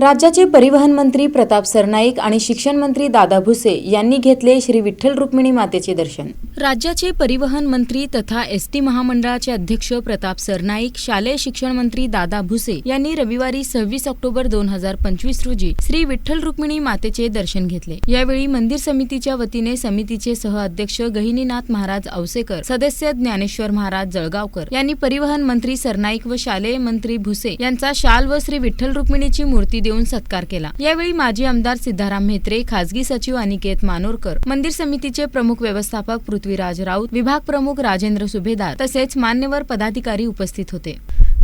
राज्याचे परिवहन मंत्री प्रताप सरनाईक आणि शिक्षण मंत्री दादा भुसे यांनी घेतले श्री विठ्ठल रुक्मिणी मातेचे दर्शन. राज्याचे परिवहन मंत्री तथा एस टी महामंडळाचे अध्यक्ष प्रताप सरनाईक शालेय शिक्षण मंत्री दादा भुसे यांनी रविवारी सव्वीस ऑक्टोबर दोन हजार पंचवीस रोजी श्री विठ्ठल रुक्मिणी मातेचे दर्शन घेतले. यावेळी मंदिर समितीच्या वतीने समितीचे सहअध्यक्ष गहिनीनाथ महाराज औसेकर सदस्य ज्ञानेश्वर महाराज जळगावकर यांनी परिवहन मंत्री सरनाईक व शालेय मंत्री भुसे यांचा शाल व श्री विठ्ठल रुक्मिणीची मूर्ती देऊन सत्कार केला. यावेळी माजी आमदार सिद्धाराम म्हेत्रे खासगी सचिव अनिकेत मानोरकर मंदिर समितीचे प्रमुख व्यवस्थापक पृथ्वीराज राऊत विभाग प्रमुख राजेंद्र सुभेदार तसेच मान्यवर पदाधिकारी उपस्थित होते.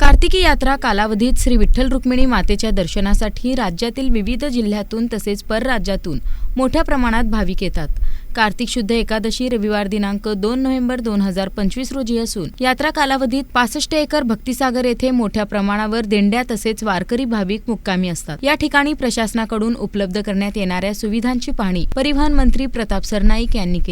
कार्तिकी यात्रा कालावधीत श्री विठ्ठल रुक्मिणी मातेच्या दर्शनासाठी राज्यातील विविध जिल्ह्यातून तसेच परराज्यातून मोठ्या प्रमाणात भाविक येतात. कार्तिक शुद्ध एकादशी रविवार दिनांक दोन नोव्हेंबर दोन हजार पंचवीस रोजी असून यात्रा कालावधीत पासष्ट एकर भक्तिसागर येथे मोठ्या प्रमाणावर दिंड्या तसेच वारकरी भाविक मुक्कामी असतात. या ठिकाणी प्रशासनाकडून उपलब्ध करण्यात येणाऱ्या सुविधांची पाहणी परिवहन मंत्री प्रताप सरनाईक यांनी केली.